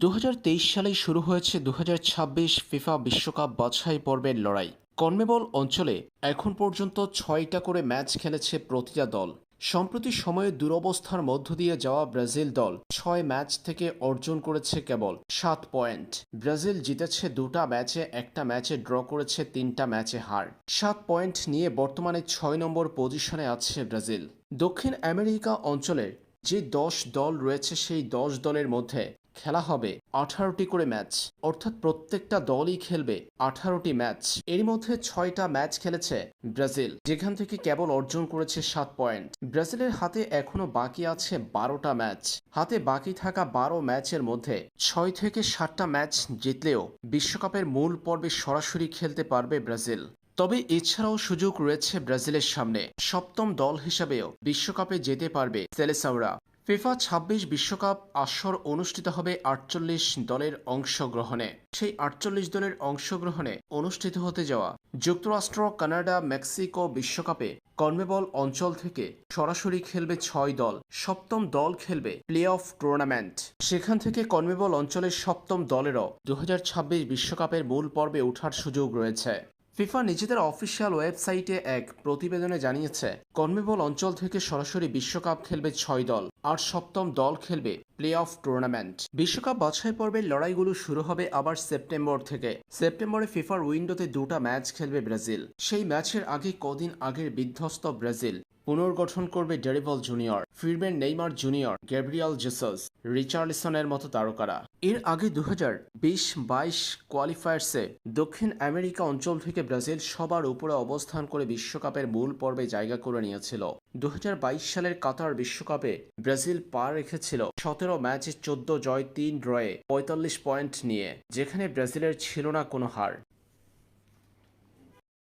দু হাজার তেইশ সালেই শুরু হয়েছে দু হাজার ছাব্বিশ ফিফা বিশ্বকাপ বাছাই পর্বের লড়াই। কনমেবল অঞ্চলে এখন পর্যন্ত ছয়টা করে ম্যাচ খেলেছে প্রতিটা দল। সম্প্রতি সময়ে দুরবস্থার মধ্য দিয়ে যাওয়া ব্রাজিল দল ছয় ম্যাচ থেকে অর্জন করেছে কেবল সাত পয়েন্ট। ব্রাজিল জিতেছে দুটা ম্যাচে, একটা ম্যাচে ড্র করেছে তিনটা ম্যাচে হার। সাত পয়েন্ট নিয়ে বর্তমানে ছয় নম্বর পজিশনে আছে ব্রাজিল। দক্ষিণ আমেরিকা অঞ্চলের যে দশ দল রয়েছে সেই দশ দলের মধ্যে খেলা হবে আঠারোটি করে ম্যাচ। অর্থাৎ প্রত্যেকটা দলই খেলবে আঠারোটি ম্যাচ। এর মধ্যে ছয়টা ম্যাচ খেলেছে ব্রাজিল, যেখান থেকে কেবল অর্জন করেছে সাত পয়েন্ট। ব্রাজিলের হাতে এখনও বাকি আছে বারোটা ম্যাচ। হাতে বাকি থাকা বারো ম্যাচের মধ্যে ছয় থেকে সাতটা ম্যাচ জিতলেও বিশ্বকাপের মূল পর্বে সরাসরি খেলতে পারবে ব্রাজিল। তবে এছাড়াও সুযোগ রয়েছে ব্রাজিলের সামনে। সপ্তম দল হিসাবেও বিশ্বকাপে যেতে পারবে সেলেসাওরা ফিফা ২৬ বিশ্বকাপ আসর অনুষ্ঠিত হবে আটচল্লিশ দলের অংশগ্রহণে। সেই আটচল্লিশ দলের অংশগ্রহণে অনুষ্ঠিত হতে যাওয়া যুক্তরাষ্ট্র, কানাডা, মেক্সিকো বিশ্বকাপে কনমেবল অঞ্চল থেকে সরাসরি খেলবে ছয় দল, সপ্তম দল খেলবে প্লে অফ টুর্নামেন্ট। সেখান থেকে কনমেবল অঞ্চলের সপ্তম দলেরও দু বিশ্বকাপের মূল পর্বে ওঠার সুযোগ রয়েছে। ফিফা নিজেদের অফিসিয়াল ওয়েবসাইটে এক প্রতিবেদনে জানিয়েছে কনমেবল অঞ্চল থেকে সরাসরি বিশ্বকাপ খেলবে ছয় দল, আর সপ্তম দল খেলবে প্লে অফ টুর্নামেন্ট। বিশ্বকাপ বাছাই পর্বের লড়াইগুলো শুরু হবে আবার সেপ্টেম্বর থেকে। সেপ্টেম্বরে ফিফার উইন্ডোতে দুটা ম্যাচ খেলবে ব্রাজিল। সেই ম্যাচের আগে কদিন আগের বিধ্বস্ত ব্রাজিল পুনর্গঠন করবে ডেরিবল জুনিয়র, ফিরবেন নেইমার জুনিয়র, গ্যাব্রিয়াল জেসাস, রিচার্লিসনের মতো তারকারা। এর আগে দু হাজার বিশ বাইশ কোয়ালিফায়ার্সে দক্ষিণ আমেরিকা অঞ্চল থেকে ব্রাজিল সবার উপরে অবস্থান করে বিশ্বকাপের মূল পর্বে জায়গা করে নিয়েছিল। দুহাজার বাইশ সালের কাতার বিশ্বকাপে ব্রাজিল পা রেখেছিল সতেরো ম্যাচে চোদ্দ জয়, তিন ড্রয়ে পঁয়তাল্লিশ পয়েন্ট নিয়ে, যেখানে ব্রাজিলের ছিল না কোনো হার।